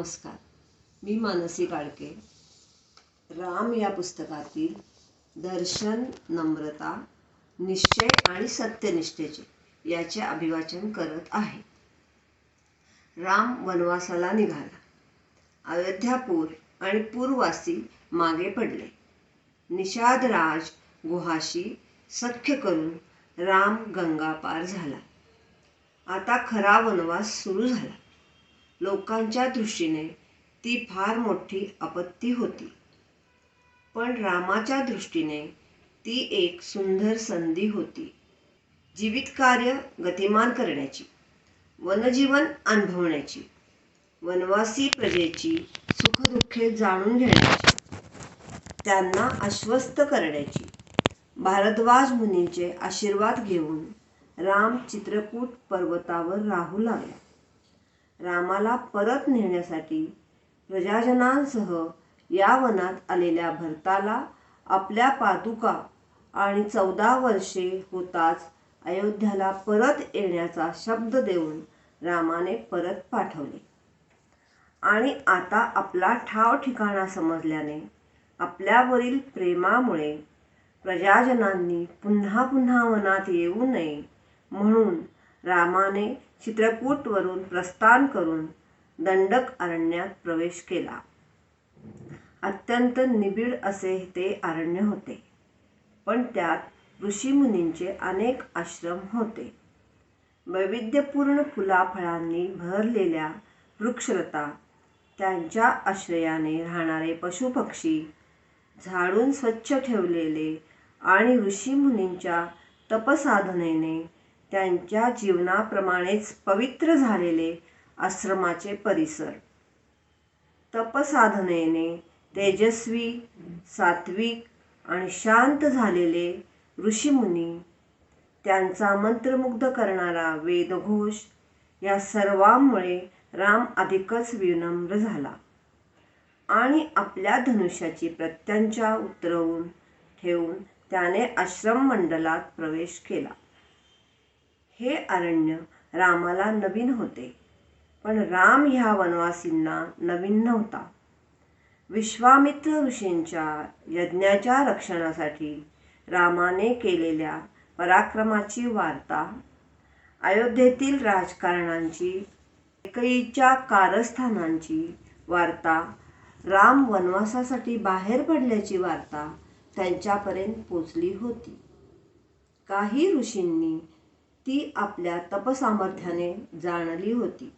नमस्कार. मी मानसी काळके राम या पुस्तकातील दर्शन नम्रता निश्चय आणि सत्यनिष्ठेचे याचे अभिवाचन करत आहे. राम वनवासाला निघाला. अयोध्यापूर आणि पूरवासी मागे पडले. निषादराज गुहाशी सख्य करून राम गंगा पार झाला. आता खरा वनवास सुरू झाला. लोकांच्या दृष्टीने ती फार मोठी आपत्ती होती. पण रामाच्या दृष्टीने ती एक सुंदर संधी होती. जीवितकार्य गतिमान करण्याची वनजीवन अनुभवण्याची वनवासी प्रजेची सुखदुःखे जाणून घेण्याची त्यांना आश्वस्त करण्याची भारद्वाज मुनींचे आशीर्वाद घेऊन राम चित्रकूट पर्वतावर राहू लागला रामाला परत नेण्यासाठी प्रजाजनांसह या वनात आलेल्या भरताला आपल्या पादुका आणि चौदा वर्षे होताच अयोध्याला परत येण्याचा शब्द देऊन रामाने परत पाठवले. आणि आता आपला ठाव ठिकाणा समजल्याने आपल्यावरील प्रेमामुळे प्रजाजनांनी पुन्हा पुन्हा वनात येऊ नये म्हणून रामाने चित्रकूटवरून प्रस्थान करून दंडक अरण्यात प्रवेश केला. अत्यंत निबिड असे ते अरण्य होते. पण त्यात ऋषीमुनींचे अनेक आश्रम होते. वैविध्यपूर्ण फुलाफळांनी भरलेल्या वृक्षलता त्यांच्या आश्रयाने राहणारे पशुपक्षी झाडून स्वच्छ ठेवलेले आणि ऋषीमुनींच्या तपसाधनेने त्यांच्या जीवनाप्रमाणेच पवित्र झालेले आश्रमाचे परिसर. तपसाधनेने तेजस्वी सात्विक आणि शांत झालेले ऋषीमुनी त्यांचा मंत्रमुग्ध करणारा वेदघोष या सर्वांमुळे राम अधिकच विनम्र झाला आणि आपल्या धनुष्याची प्रत्यंचा उतरवून ठेवून त्याने आश्रम मंडलात प्रवेश केला. हे अरण्य रामाला नवीन होते. पण राम ह्या वनवासींना नवीन नव्हता. विश्वामित्र ऋषींच्या यज्ञाच्या रक्षणासाठी रामाने केलेल्या पराक्रमाची वार्ता अयोध्येतील राजकारणांची कैकेयीच्या कारस्थानांची वार्ता राम वनवासासाठी बाहेर पडल्याची वार्ता त्यांच्यापर्यंत पोचली होती. काही ऋषींनी ती आपल्या तपसामर्थ्याने जाणली होती.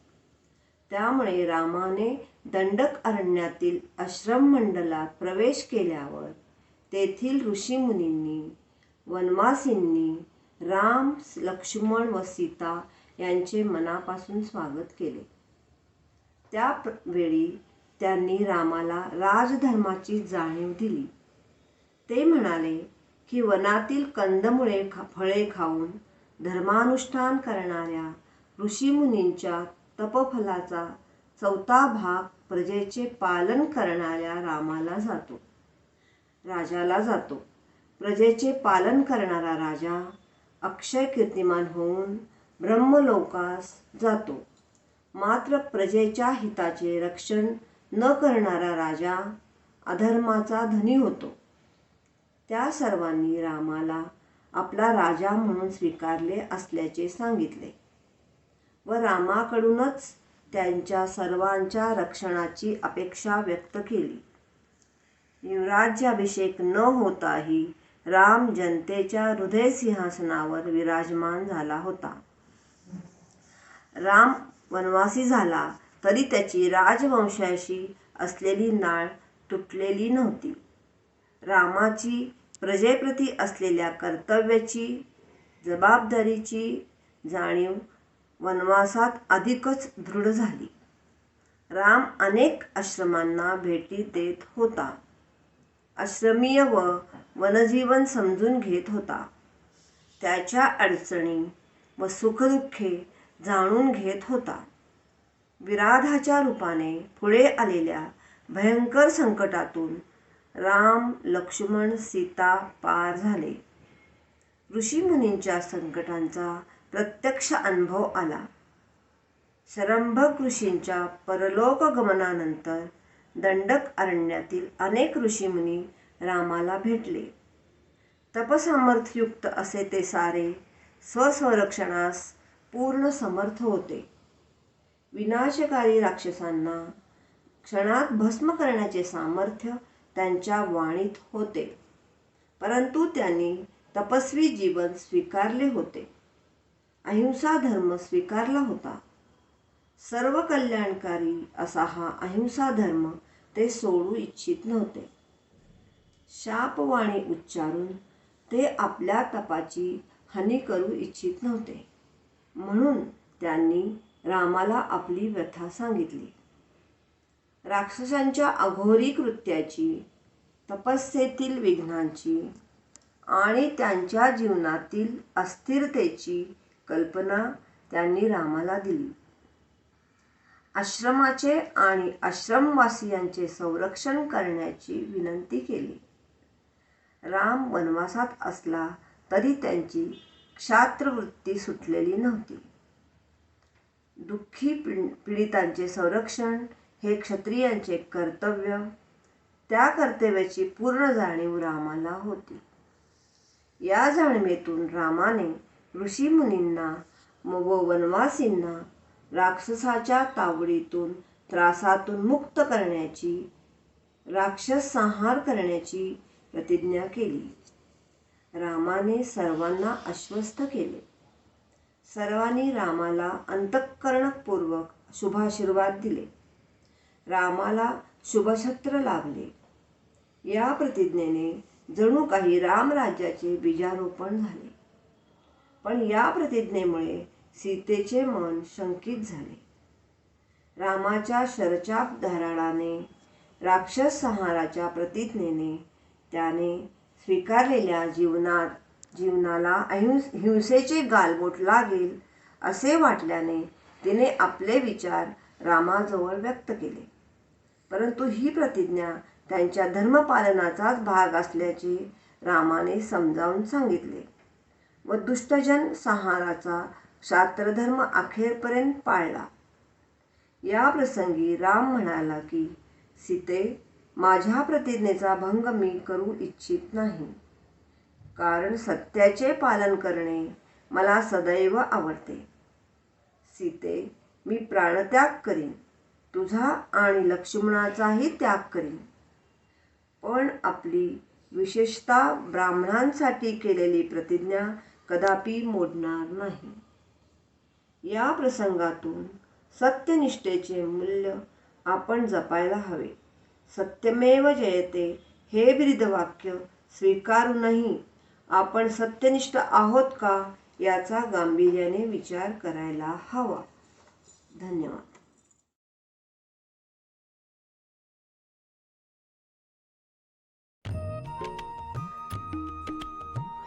त्यामुळे रामाने दंडक अरण्यातील आश्रम मंडलात प्रवेश केल्यावर तेथील ऋषीमुनींनी वनवासींनी राम लक्ष्मण व सीता यांचे मनापासून स्वागत केले. त्या वेळी त्यांनी रामाला राजधर्माची जाणीव दिली. ते म्हणाले की वनातील कंदमुळे खा फळे खाऊन धर्मानुष्ठान करणाऱ्या ऋषीमुनींच्या तपफलाचा चौथा भाग प्रजेचे पालन करणाऱ्या रामाला जातो. राजाला जातो. प्रजेचे पालन करणारा राजा अक्षय कीर्तिमान होऊन ब्रह्मलोकास जातो. मात्र प्रजेच्या हिताचे रक्षण न करणारा राजा अधर्माचा धनी होतो. त्या सर्वांनी रामाला आपला राजा म्हणून स्वीकारले असल्याचे सांगितले. व रामाकडूनच त्यांच्या सर्वांच्या रक्षणाची अपेक्षा व्यक्त केली. युवराज्याभिषेक न होताही राम जनतेच्या हृदय सिंहासनावर विराजमान झाला होता. राम वनवासी झाला तरी त्याची राजवंशाशी असलेली नाळ तुटलेली नव्हती. रामाची प्रजेप्रती असलेल्या कर्तव्याची जबाबदारीची जाणीव वनवासात अधिकच दृढ झाली. राम अनेक आश्रमांना भेटी देत होता. आश्रमीय व वनजीवन समजून घेत होता. त्याच्या अडचणी व सुखदुःखे जाणून घेत होता. विराधाच्या रूपाने पुढे आलेल्या भयंकर संकटातून राम लक्ष्मण सीता पार झाले. ऋषीमुनींच्या संकटांचा प्रत्यक्ष अनुभव आला. शरंभक ऋषींच्या परलोकगमनानंतर दंडक अरण्यातील अनेक ऋषीमुनी रामाला भेटले. तपसामर्थ्युक्त असे ते सारे स्वसंरक्षणास पूर्ण समर्थ होते. विनाशकारी राक्षसांना क्षणात भस्म करण्याचे सामर्थ्य त्यांच्या वाणीत होते. परंतु त्यांनी तपस्वी जीवन स्वीकारले होते. अहिंसा धर्म स्वीकारला होता. सर्व कल्याणकारी असा हा अहिंसा धर्म ते सोडू इच्छित नव्हते. शापवाणी उच्चारून ते आपल्या तपाची हानी करू इच्छित नव्हते. म्हणून त्यांनी रामाला आपली व्यथा सांगितली. राक्षसांच्या अघोरी कृत्याची तपस्येतील विघ्नांची आणि त्यांच्या जीवनातील अस्थिरतेची कल्पना त्यांनी रामाला दिली. आश्रमाचे आणि आश्रमवासियांचे संरक्षण करण्याची विनंती केली. राम वनवासात असला तरी त्यांची क्षात्रवृत्ती सुटलेली नव्हती. दुःखी पीडितांचे संरक्षण हे क्षत्रियांचे कर्तव्य. त्या कर्तव्याची पूर्ण जाणीव रामाला होती. या जाणीवेतून रामाने ऋषीमुनींना व वनवासींना राक्षसाच्या तावडीतून त्रासातून मुक्त करण्याची राक्षस संहार करण्याची प्रतिज्ञा केली. रामाने सर्वांना आश्वस्त केले. सर्वांनी रामाला अंतःकरणपूर्वक शुभाशीर्वाद दिले. रामाला शुभछत्र लाभले. या प्रतिज्ञेने जणू काही रामराज्याचे बीजारोपण झाले. पण या प्रतिज्ञेमुळे सीतेचे मन शंकित झाले. रामाच्या शरचाप धाराळाने राक्षस संहाराच्या प्रतिज्ञेने त्याने स्वीकारलेल्या जीवनात जीवनाला अहिंस हिंसेचे गालबोट लागेल असे वाटल्याने तिने आपले विचार रामाजवळ व्यक्त केले. परंतु ही प्रतिज्ञा त्यांच्या धर्मपालनाचाच भाग असल्याचे रामाने समजावून सांगितले. व दुष्टजन संहाराचा शास्त्रधर्म अखेरपर्यंत पाळला. या प्रसंगी राम म्हणाला की सीते माझ्या प्रतिज्ञेचा भंग मी करू इच्छित नाही. कारण सत्याचे पालन करणे मला सदैव आवडते. सीते मी प्राणत्याग करीन. तुझा आणि लक्ष्मणाचाही त्याग करीन. पण आपली विशेषता ब्राह्मणांसाठी केलेली प्रतिज्ञा कदापि मोडणार नाही. या प्रसंगातून सत्यनिष्ठेचे मूल्य आपण जपायला हवे. सत्यमेव जयते हे ब्रीदवाक्य स्वीकारूनही आपण सत्यनिष्ठ आहोत का याचा गांभीर्याने विचार करायला हवा. धन्यवाद.